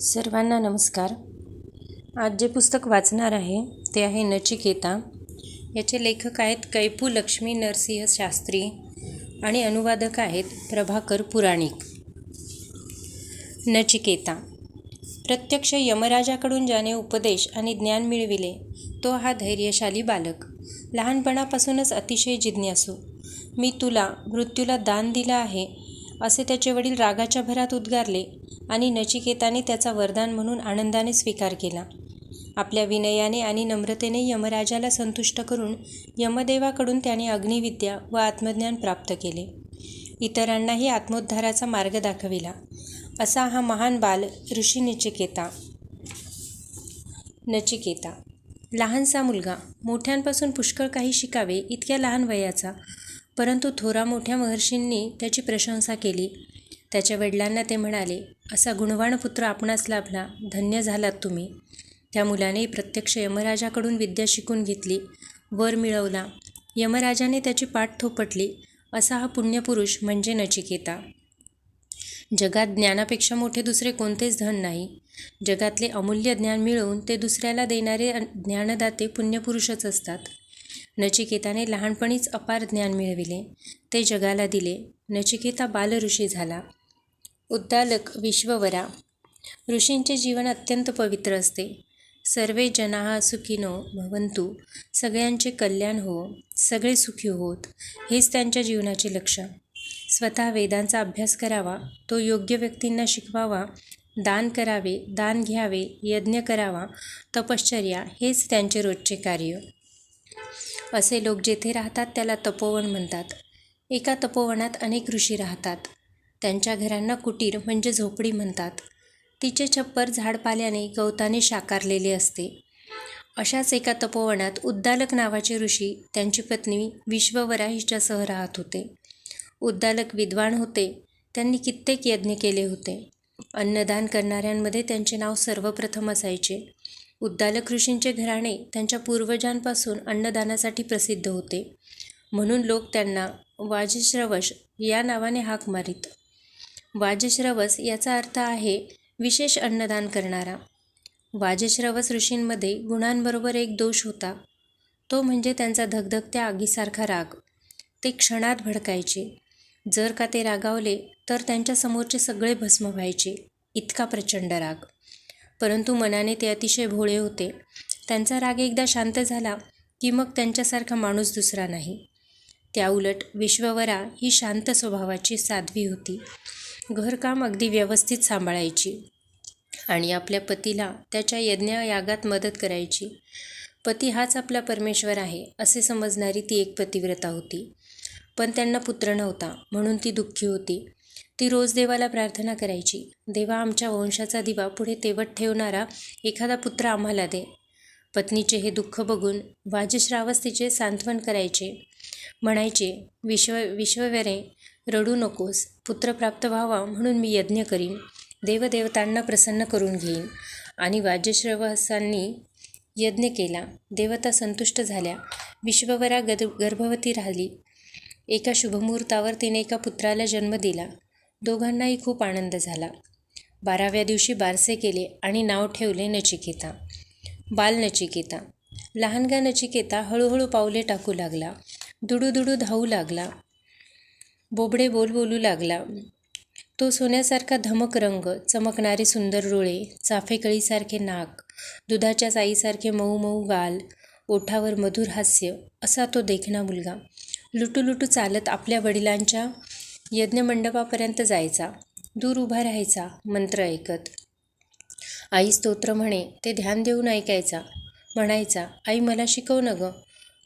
सर्वांना नमस्कार. आज जे पुस्तक वाचणार आहे ते आहे नचिकेता. याचे लेखक आहेत कैपू लक्ष्मी नरसिंह शास्त्री आणि अनुवादक आहेत प्रभाकर पुराणिक. नचिकेता. प्रत्यक्ष यमराजाकडून ज्याने उपदेश आणि ज्ञान मिळविले तो हा धैर्यशाली बालक. लहानपणापासूनच अतिशय जिज्ञासू. मी तुला मृत्यूला दान दिलं आहे असे त्याचे वडील रागाच्या भरात उद्गारले आणि नचिकेताने त्याचा वरदान म्हणून आनंदाने स्वीकार केला. आपल्या विनयाने आणि नम्रतेने यमराजाला संतुष्ट करून यमदेवाकडून त्याने अग्निविद्या व आत्मज्ञान प्राप्त केले. इतरांनाही आत्मोद्धाराचा मार्ग दाखविला. असा हा महान बाल ऋषी नचिकेता. नचिकेता. लहानसा मुलगा. मोठ्यांपासून पुष्कळ काही शिकावे इतक्या लहान वयाचा. परंतु थोरा मोठ्या महर्षींनी त्याची प्रशंसा केली. त्याच्या वडिलांना ते म्हणाले असा गुणवान पुत्र आपणास लाभला धन्य झालात तुम्ही. त्या मुलाने प्रत्यक्ष यमराजाकडून विद्या शिकून घेतली वर मिळवला. यमराजाने त्याची पाठ थोपटली असा हा पुण्यपुरुष म्हणजे नचिकेता. जगात ज्ञानापेक्षा मोठे दुसरे कोणतेच धन नाही. जगातले अमूल्य ज्ञान मिळवून ते दुसऱ्याला देणारे ज्ञानदाते पुण्यपुरुषच असतात. नचिकेताने लहानपणीच अपार ज्ञान मिळविले. ते जगाला दिले. नचिकेता बालऋषी झाला. उद्दालक विश्ववरा. ऋषींचे जीवन अत्यंत पवित्र असते. सर्वे जना सुखीनो भवंतु सगळ्यांचे कल्याण हो सगळे सुखी होत. हेच त्यांच्या जीवनाचे लक्ष स्वतः वेदांचा अभ्यास करावा तो योग्य व्यक्तींना शिकवावा दान करावे दान घ्यावे यज्ञ करावा तपश्चर्या हेच त्यांचे रोजचे कार्य. असे लोक जेथे राहतात त्याला तपोवन म्हणतात. एका तपोवनात अनेक ऋषी राहतात. त्यांच्या घरांना कुटीर म्हणजे झोपडी म्हणतात. तिचे छप्पर झाडपाल्याने गवताने शाकारलेले असते. अशाच एका तपोवनात उद्दालक नावाचे ऋषी त्यांची पत्नी विश्ववरा हिच्यासह राहत होते. उद्दालक विद्वान होते. त्यांनी कित्येक यज्ञ केले होते. अन्नदान करणाऱ्यांमध्ये त्यांचे नाव सर्वप्रथम असायचे. उद्दालक ऋषींचे घराणे त्यांच्या पूर्वजांपासून अन्नदानासाठी प्रसिद्ध होते. म्हणून लोक त्यांना वाजश्रवश या नावाने हाक मारीत. वाजश्रवस याचा अर्थ आहे विशेष अन्नदान करणारा. वाजश्रवस ऋषींमध्ये गुणांबरोबर एक दोष होता. तो म्हणजे त्यांचा धगधगत्या आगीसारखा राग. ते क्षणात भडकायचे. जर का ते रागावले तर त्यांच्यासमोरचे सगळे भस्म व्हायचे. इतका प्रचंड राग. परंतु मनाने ते अतिशय भोळे होते. त्यांचा राग एकदा शांत झाला की मग त्यांच्यासारखा माणूस दुसरा नाही. त्याउलट विश्ववरा ही शांत स्वभावाची साध्वी होती. घरकाम अगदी व्यवस्थित सांभाळायची आणि आपल्या पतीला त्याच्या यज्ञयागात मदत करायची. पती हाच आपला परमेश्वर आहे असे समजणारी ती एक पतिव्रता होती. पण त्यांना पुत्र नव्हता म्हणून ती दुःखी होती. ती रोज देवाला प्रार्थना करायची. देवा आमच्या वंशाचा दिवा पुढे तेवट ठेवणारा एखादा पुत्र आम्हाला दे. पत्नीचे हे दुःख बघून वाजश्रावस तिचे सांत्वन करायचे. म्हणायचे विश्व विश्ववेरे रडू नकोस पुत्र प्राप्त व्हावा म्हणून मी यज्ञ करीन देवदेवतांना प्रसन्न करून घेईन. आणि वाजश्रवसांनी यज्ञ केला. देवता संतुष्ट झाल्या. विश्ववरा गद गर्भवती राहिली. एका शुभमुहूर्तावर तिने एका पुत्राला जन्म दिला. दोघांनाही खूप आनंद झाला. बाराव्या दिवशी बारसे केले आणि नाव ठेवले नचिकेता. बाल नचिकेता. लहानगा नचिकेता हळूहळू पावले टाकू लागला. दुडू धावू लागला. बोबडे बोल बोलू लागला. तो सोन्यासारखा धमक रंग चमकणारे सुंदर डोळे चाफेकळीसारखे नाक दुधाच्या साईसारखे मऊ मऊ गाल ओठावर मधुर हास्य असा तो देखणा मुलगा. लुटू लुटू चालत आपल्या वडिलांच्या यज्ञमंडपापर्यंत जायचा. दूर उभा राहायचा मंत्र ऐकत. आई स्तोत्र म्हणे ते ध्यान देऊन ऐकायचा. म्हणायचा आई मला शिकव न गं.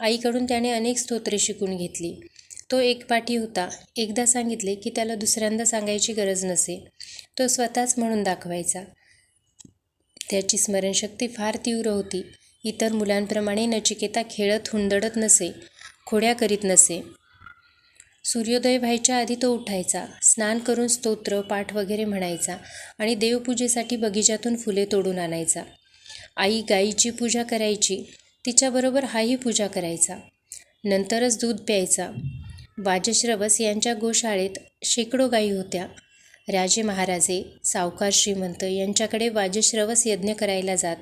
आईकडून त्याने अनेक स्तोत्रे शिकून घेतली. तो एक पाठी होता. एकदा सांगितले की त्याला दुसऱ्यांदा सांगायची गरज नसे. तो स्वतःच म्हणून दाखवायचा. त्याची स्मरणशक्ती फार तीव्र होती. इतर मुलांप्रमाणे नचिकेता खेळत हुंदडत नसे खोड्या करीत नसे. सूर्योदय व्हायच्या आधी तो उठायचा. स्नान करून स्तोत्र पाठ वगैरे म्हणायचा आणि देवपूजेसाठी बगीचातून फुले तोडून आणायचा. आई गाईची पूजा करायची. तिच्याबरोबर हाही पूजा करायचा. नंतरच दूध प्यायचा. वाजश्रवस यांच्या गोशाळेत शेकडो गायी होत्या. राजे महाराजे सावकार श्रीमंत यांच्याकडे वाजश्रवस यज्ञ करायला जात.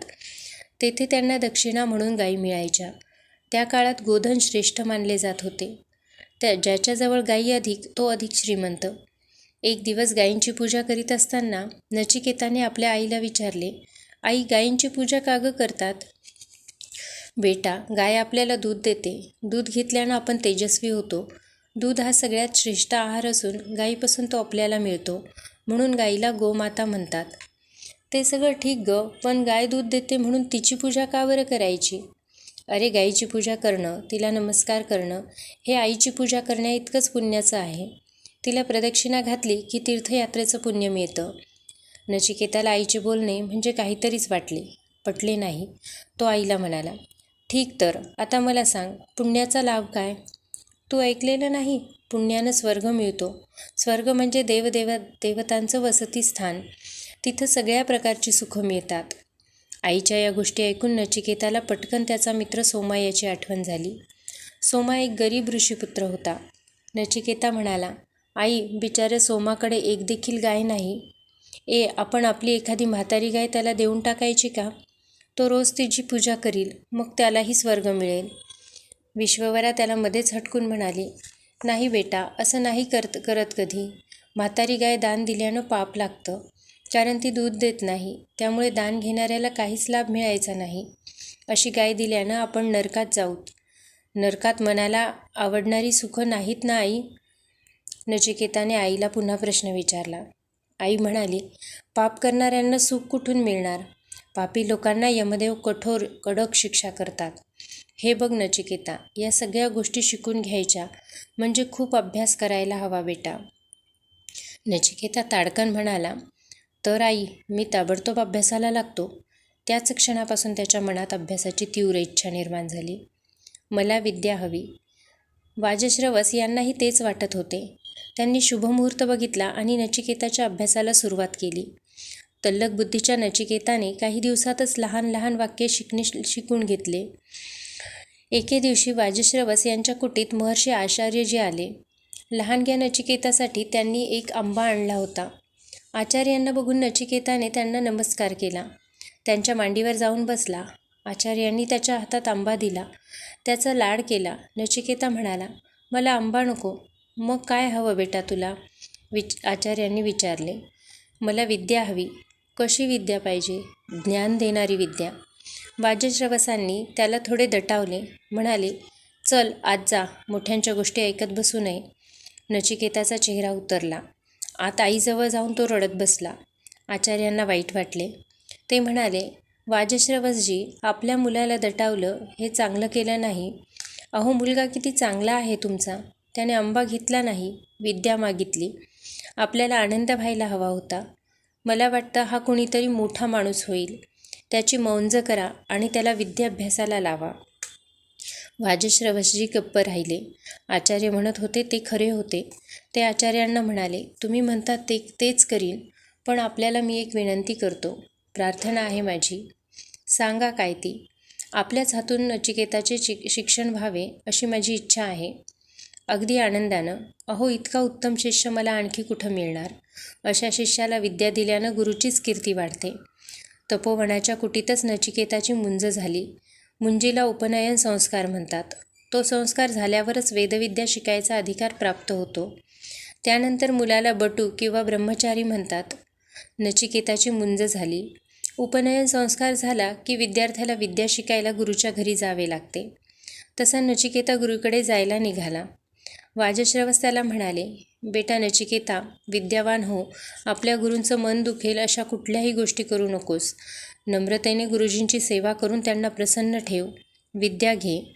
तेथे त्यांना दक्षिणा म्हणून गायी मिळायच्या. त्या काळात गोधन श्रेष्ठ मानले जात होते. त्या ज्याच्याजवळ गायी अधिक तो अधिक श्रीमंत. एक दिवस गायींची पूजा करीत असताना नचिकेताने आपल्या आईला विचारले आई गायींची पूजा का गं करतात? बेटा गाय आपल्याला दूध देते. दूध घेतल्यानं आपण तेजस्वी होतो. दूध हा सगळ्यात श्रेष्ठ आहार असून गाईपासून तो आपल्याला मिळतो म्हणून गाईला गोमाता म्हणतात. ते सगळं ठीक ग पण गाय दूध देते म्हणून तिची पूजा का बरं करायची? अरे गाईची पूजा करणं तिला नमस्कार करणं हे आईची पूजा करण्या इतकंच पुण्याचं आहे. तिला प्रदक्षिणा घातली की तीर्थयात्रेचं पुण्य मिळतं. नचिकेताला आईचे बोलणे म्हणजे काहीतरीच वाटले पटले नाही तो आईला म्हणाला ठीक तर आता मला सांग पुण्याचा लाभ काय? तू ऐकलेलं नाही? पुण्यानं स्वर्ग मिळतो. स्वर्ग म्हणजे देवदेव देवतांचं वसतिस्थान तिथं सगळ्या प्रकारची सुखं मिळतात. आईच्या या गोष्टी ऐकून नचिकेताला पटकन त्याचा मित्र सोमा याची आठवण झाली. सोमा एक गरीब ऋषीपुत्र होता. नचिकेता म्हणाला आई बिचाऱ्या सोमाकडे एक देखील गाय नाही. ए आपण आपली एखादी म्हातारी गाय त्याला देऊन टाकायची का? तो रोज तिची पूजा करील मग त्यालाही स्वर्ग मिळेल. विश्ववरा त्याला मध्येच हटकून म्हणाली नाही बेटा असं नाही करत करत कधी. म्हातारी गाय दान दिल्यानं पाप लागतं. कारण ती दूध देत नाही. त्यामुळे दान घेणाऱ्याला काहीच लाभ मिळायचा नाही. अशी गाय दिल्यानं आपण नरकात जाऊत. नरकात मनाला आवडणारी सुखं नाहीत ना आई? नचिकेताने आईला पुन्हा प्रश्न विचारला. आई म्हणाली पाप करणाऱ्यांना सुख कुठून मिळणार? पापी लोकांना यमदेव कठोर कडक शिक्षा करतात. हे बघ नचिकेता या सगळ्या गोष्टी शिकून घ्यायच्या म्हणजे खूप अभ्यास करायला हवा बेटा. नचिकेता ताडकन म्हणाला तर आई मी ताबडतोब अभ्यासाला लागतो. त्याच क्षणापासून त्याच्या मनात अभ्यासाची तीव्र इच्छा निर्माण झाली. मला विद्या हवी. वाजश्रवस यांनाही तेच वाटत होते. त्यांनी शुभमुहूर्त बघितला आणि नचिकेताच्या अभ्यासाला सुरुवात केली. तल्लक बुद्धीच्या नचिकेताने काही दिवसातच लहान लहान वाक्य शिकणे शिकून घेतले. एके दिवशी वाजश्रवस यांच्या कुटीत महर्षी आचार्यजी आले. लहानग्या नचिकेतासाठी त्यांनी एक आंबा आणला होता. आचार्यांना बघून नचिकेताने त्यांना नमस्कार केला. त्यांच्या मांडीवर जाऊन बसला. आचार्यांनी त्याच्या हातात आंबा दिला. त्याचा लाड केला. नचिकेता म्हणाला मला आंबा नको. मग काय हवं बेटा तुला? विच आचार्यांनी विचारले मला विद्या हवी. कशी विद्या पाहिजे? ज्ञान देणारी विद्या. वाजश्रवसांनी त्याला थोडे दटावले. म्हणाले चल आज जा. मोठ्यांच्या गोष्टी ऐकत बसू नये. नचिकेताचा चेहरा उतरला. आत आईजवळ जाऊन तो रडत बसला. आचार्यांना वाईट वाटले. ते म्हणाले वाजश्रवसजी आपल्या मुलाला दटावलं हे चांगलं केलं नाही. अहो मुलगा किती चांगला आहे तुमचा. त्याने आंबा घेतला नाही विद्या मागितली. आपल्याला आनंद व्हायला हवा होता. मला वाटतं हा कुणीतरी मोठा माणूस होईल. त्याची मौंज करा आणि त्याला विद्याभ्यासाला लावा. वाजश्रवसजी गप्प राहिले. आचार्य म्हणत होते ते खरे होते. ते आचार्यांना म्हणाले तुम्ही म्हणतात ते तेच करीन पण आपल्याला मी एक विनंती करतो. प्रार्थना आहे माझी. सांगा काय ती? आपल्याच हातून नचिकेताचे शिक शिक्षण व्हावे अशी माझी इच्छा आहे. अगदी आनंदानं अहो इतका उत्तम शिष्य मला आणखी कुठं मिळणार? अशा शिष्याला विद्या दिल्यानं गुरुचीच कीर्ती वाढते. तपोवनाच्या कुटीतच नचिकेताची मुंज झाली. मुंजीला उपनयन संस्कार म्हणतात. तो संस्कार झाल्यावरच वेदविद्या शिकायचा अधिकार प्राप्त होतो. त्यानंतर मुलाला बटू किंवा ब्रह्मचारी म्हणतात. नचिकेताची मुंज झाली. उपनयन संस्कार झाला की विद्यार्थ्याला विद्या शिकायला गुरुच्या घरी जावे लागते. तसा नचिकेता गुरुकडे जायला निघाला. वाजश्रवस त्याला म्हणाले बेटा नचिकेता विद्यावान हो आपल्या गुरूंचं मन दुखेल अशा कुठल्याही गोष्टी करू नकोस. नम्रतेने गुरुजींची सेवा करून त्यांना प्रसन्न ठेव. विद्या घे.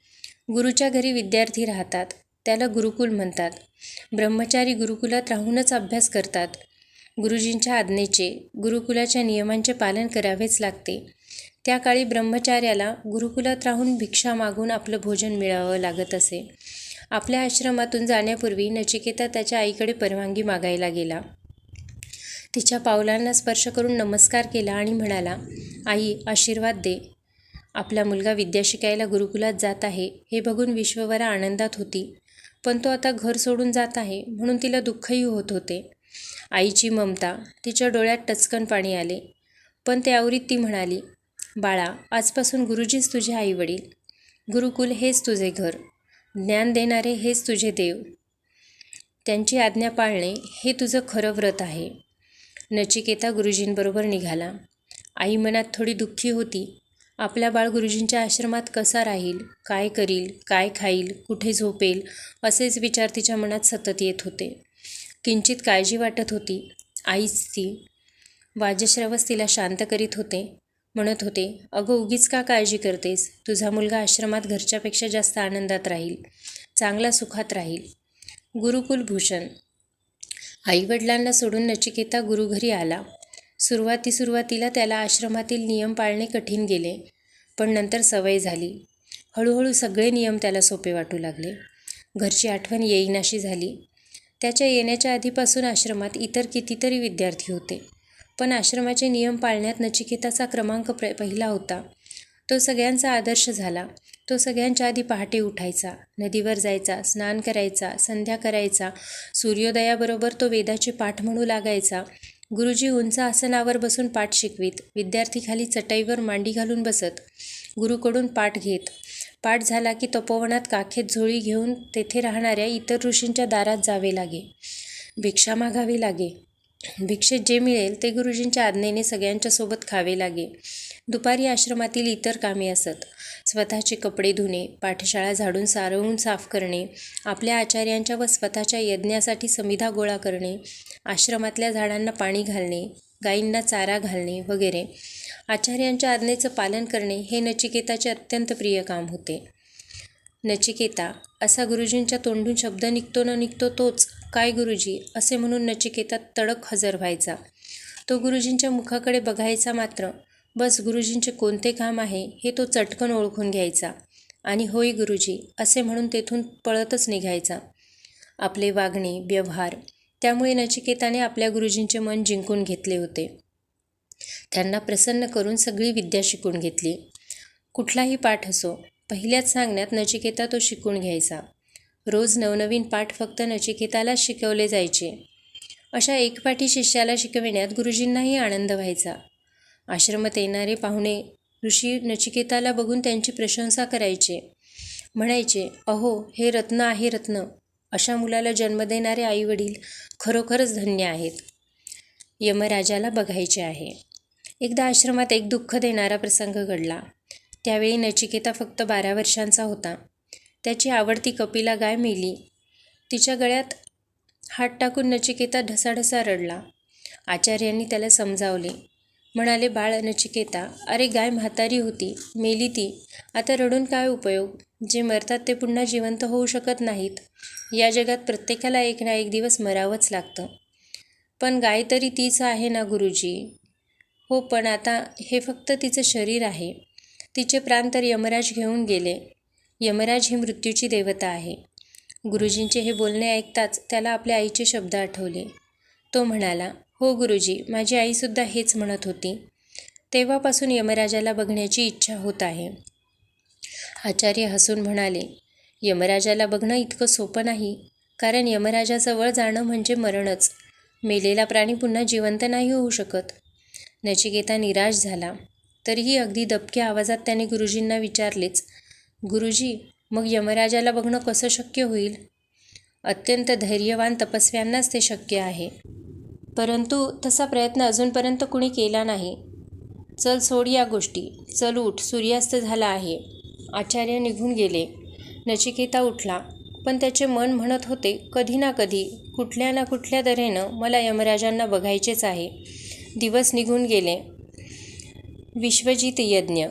गुरुच्या घरी विद्यार्थी राहतात. त्याला गुरुकुल म्हणतात. ब्रह्मचारी गुरुकुलात राहूनच अभ्यास करतात. गुरुजींच्या आज्ञेचे गुरुकुलाच्या नियमांचे पालन करावेच लागते. त्या काळी ब्रह्मचार्याला गुरुकुलात राहून भिक्षा मागून आपलं भोजन मिळावं लागत असे. आपल्या आश्रमातून जाण्यापूर्वी नचिकेता त्याच्या आईकडे परवानगी मागायला गेला. तिच्या पावलांना स्पर्श करून नमस्कार केला आणि म्हणाला आई आशीर्वाद दे. आपला मुलगा विद्या शिकायला गुरुकुलात जात आहे. हे बघून विश्ववरा आनंदात होती. पण तो आता घर सोडून जात आहे. म्हणून तिला दुःखही होत होते. आईची ममता तिच्या डोळ्यात टचकन पाणी आले. पण ते आवरीत ती म्हणाली बाळा आजपासून गुरुजीच तुझे आईवडील. गुरुकुल हेच तुझे घर. ज्ञान देणारे हेच तुझे देव. त्यांची आज्ञा पाळणे हे तुझं खरं व्रत आहे. नचिकेता गुरुजींबरोबर निघाला. आई मनात थोडी दुःखी होती. आपल्या बाळ गुरुजींच्या आश्रमात कसा राहील काय करील काय खाईल कुठे झोपेल असेच विचार तिच्या मनात सतत येत होते. किंचित काळजी वाटत होती. आईच ती. वाजश्रवस तिला शांत करीत होते. म्हणत होते अगं उगीच का काळजी करतेस? तुझा मुलगा आश्रमात घरच्यापेक्षा जास्त आनंदात राहील चांगला सुखात राहील. गुरुकुल भूषण आईवडिलांना सोडून नचिकेता गुरुघरी आला. सुरुवाती सुरुवातीला त्याला आश्रमातील नियम पाळणे कठीण गेले पण नंतर सवय झाली. हळूहळू सगळे नियम त्याला सोपे वाटू लागले. घरची आठवण येईनाशी झाली. त्याच्या येण्याच्या आधीपासून आश्रमात इतर कितीतरी विद्यार्थी होते. पण आश्रमाचे नियम पाळण्यात नचिकेताचा क्रमांक प्र पहिला होता. तो सगळ्यांचा आदर्श झाला. तो सगळ्यांच्या आधी पहाटे उठायचा. नदीवर जायचा स्नान करायचा संध्या करायचा. सूर्योदयाबरोबर तो वेदाचे पाठ म्हणू लागायचा. गुरुजी उंच आसनावर बसून पाठ शिकवीत. विद्यार्थी खाली चटईवर मांडी घालून बसत. गुरुकडून पाठ घेत. पाठ झाला की तपोवनात काखेत झोळी घेऊन तेथे राहणाऱ्या इतर ऋषींच्या दारात जावे लागे. भिक्षा मागावी लागे. भिक्षेत जे मिळेल ते गुरुजींच्या आज्ञेने सगळ्यांच्या सोबत खावे लागे. दुपारी आश्रमातील इतर कामे असत. स्वतःचे कपडे धुणे पाठशाळा झाडून सारवून साफ करणे आपल्या आचार्यांच्या व स्वतःच्या यज्ञासाठी समिधा गोळा करणे आश्रमातल्या झाडांना पाणी घालणे गायींना चारा घालणे वगैरे. आचार्यांच्या आज्ञेचं पालन करणे हे नचिकेताचे अत्यंत प्रिय काम होते. नचिकेता असा गुरुजींच्या तोंडून शब्द निघतो न निघतो तोच काय गुरुजी? असे म्हणून नचिकेता तडक हजर व्हायचा. तो गुरुजींच्या मुखाकडे बघायचा मात्र बस गुरुजींचे कोणते काम आहे हे तो चटकन ओळखून घ्यायचा. आणि होय गुरुजी असे म्हणून तेथून पळतच निघायचा. आपले वागणे व्यवहार त्यामुळे नचिकेताने आपल्या गुरुजींचे मन जिंकून घेतले होते. त्यांना प्रसन्न करून सगळी विद्या शिकून घेतली. कुठलाही पाठ असो पहिल्याच सांगण्यात नचिकेता तो शिकून घ्यायचा. रोज नवनवीन पाठ फक्त नचिकेतालाच शिकवले जायचे. अशा एकपाठी शिष्याला शिकविण्यात गुरुजींनाही आनंद व्हायचा. आश्रमात येणारे पाहुणे ऋषी नचिकेताला बघून त्यांची प्रशंसा करायचे. म्हणायचे अहो हे रत्न आहे रत्न. अशा मुलाला जन्म देणारे आईवडील खरोखरच धन्य आहेत. यमराजाला बघायचे आहे. एकदा आश्रमात एक दुःख देणारा प्रसंग घडला. त्यावेळी नचिकेता फक्त बारा वर्षांचा होता. त्याची आवडती कपिला गाय मेली. तिच्या गळ्यात हात टाकून नचिकेता ढसाढसा रडला. आचार्यांनी त्याला समजावले. म्हणाले बाळ नचिकेता अरे गाय म्हातारी होती मेली ती. आता रडून काय उपयोग? जे मरतात ते पुन्हा जिवंत होऊ शकत नाहीत. या जगात प्रत्येकाला एक ना एक दिवस मरावंच लागतं. पण गाय तरी तीच आहे ना गुरुजी? हो पण आता हे फक्त तिचं शरीर आहे. तिचे प्राण तर यमराज घेऊन गेले. यमराज ही मृत्यूची देवता आहे. गुरुजींचे हे बोलणे ऐकताच त्याला आपल्या आईचे शब्द आठवले. तो म्हणाला हो गुरुजी माझी आईसुद्धा हेच म्हणत होती. तेव्हापासून यमराजाला बघण्याची इच्छा होत आहे. आचार्य हसून म्हणाले यमराजाला बघणं इतकं सोपं नाही. कारण यमराजाजवळ जाणं म्हणजे मरणच. मेलेला प्राणी पुन्हा जिवंत नाही होऊ शकत. नचिकेता निराश झाला. तरीही अगदी दबक्या आवाजात त्याने गुरुजींना विचारलेच गुरुजी मग यमराजाला बघणं कसं शक्य होईल? अत्यंत धैर्यवान तपस्व्यांनाच ते शक्य आहे. परंतु तसा प्रयत्न अजूनपर्यंत कुणी केला नाही. चल सोड या गोष्टी चल उठ सूर्यास्त झाला आहे. आचार्य निघून गेले. नचिकेता उठला पण त्याचे मन म्हणत होते कधी ना कधी कुठल्या ना कुठल्या तऱ्हेनं मला यमराजांना बघायचेच आहे. दिवस निघून गेले. विश्वजित यज्ञ.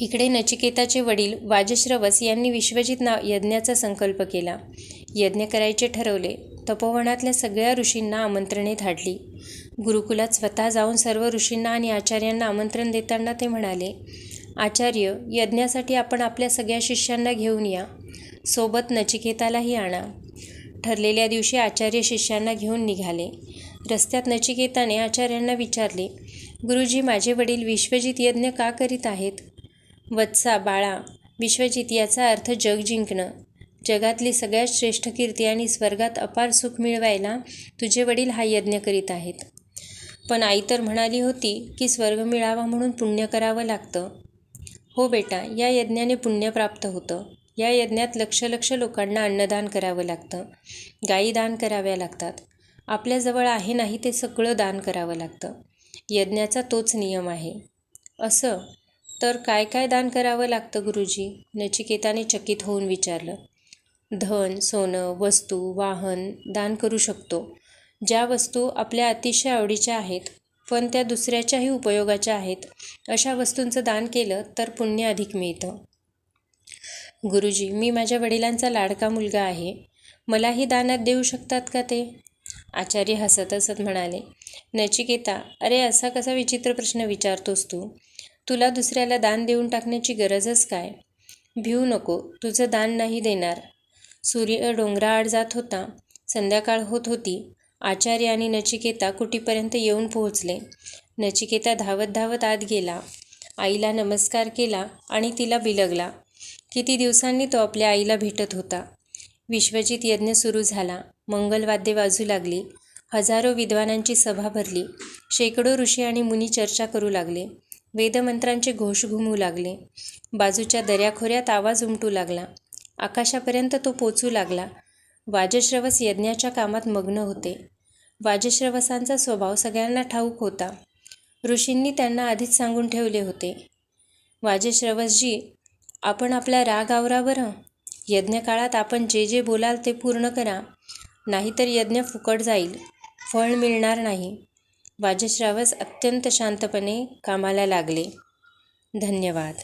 इकडे नचिकेताचे वडील वाजश्रवस यांनी विश्वजित ना यज्ञाचा संकल्प केला. यज्ञ करायचे ठरवले. तपोवनातल्या सगळ्या ऋषींना आमंत्रणे धाडली. गुरुकुलात स्वतः जाऊन सर्व ऋषींना आणि आचार्यांना आमंत्रण देताना ते म्हणाले आचार्य यज्ञासाठी आपण आपल्या सगळ्या शिष्यांना घेऊन या. सोबत नचिकेतालाही आणा. ठरलेल्या दिवशी आचार्य शिष्यांना घेऊन निघाले. रस्त्यात नचिकेताने आचार्यांना विचारले गुरुजी माझे वडील विश्वजित यज्ञ का करीत आहेत? वत्सा बाळा विश्वजित याचा अर्थ जग जिंकणं. जगातली सगळ्यात श्रेष्ठ कीर्ती आणि स्वर्गात अपार सुख मिळवायला तुझे वडील हा यज्ञ करीत आहेत. पण आई तर म्हणाली होती की स्वर्ग मिळावा म्हणून पुण्य करावं लागतं. हो बेटा या यज्ञाने पुण्य प्राप्त होतं. या यज्ञात लक्ष लक्ष लोकांना अन्नदान करावं लागतं. गायी दान कराव्या लागतात. आपल्याजवळ आहे नाही ते सगळं दान करावं लागतं. यज्ञाचा तोच नियम आहे. असं तर काय काय दान करावं लागतं गुरुजी? नचिकेताने चकित होऊन विचारलं. धन सोनं वस्तू वाहन दान करू शकतो. ज्या वस्तू आपल्या अतिशय आवडीच्या आहेत पण त्या दुसऱ्याच्याही उपयोगाच्या आहेत अशा वस्तूंचं दान केलं तर पुण्य अधिक मिळतं. गुरुजी मी माझ्या वडिलांचा लाडका मुलगा आहे. मलाही दानात देऊ शकतात का ते? आचार्य हसत हसत म्हणाले नचिकेता अरे असा कसा विचित्र प्रश्न विचारतोस तू? तुला दुसऱ्याला दान देऊन टाकण्याची गरजच काय? भिऊ नको तुझं दान नाही देणार. सूर्य डोंगराआड जात होता. संध्याकाळ होत होती. आचार्य आणि नचिकेता कुटीपर्यंत येऊन पोहोचले? नचिकेता धावत धावत आत गेला. आईला नमस्कार केला आणि तिला बिलगला. किती दिवसांनी तो आपल्या आईला भेटत होता. विश्वजित यज्ञ सुरू झाला. मंगलवाद्ये वाजू लागली. हजारो विद्वानांची सभा भरली. शेकडो ऋषी आणि मुनी चर्चा करू लागले. वेदमंत्रांचे घोष घुमू लागले. बाजूच्या दऱ्याखोऱ्यात आवाज उमटू लागला. आकाशापर्यंत तो पोचू लागला. वाजश्रवस यज्ञाच्या कामात मग्न होते. वाजश्रवसांचा स्वभाव सगळ्यांना ठाऊक होता. ऋषींनी त्यांना आधीच सांगून ठेवले होते. वाजश्रवसजी आपण आपला राग आवरा बरं यज्ञकाळात आपण जे जे बोलाल ते पूर्ण करा. नाहीतर यज्ञ फुकट जाईल. फळ मिळणार नाही. वाजश्रावस अत्यंत शांतपणे कामाला लागले. धन्यवाद.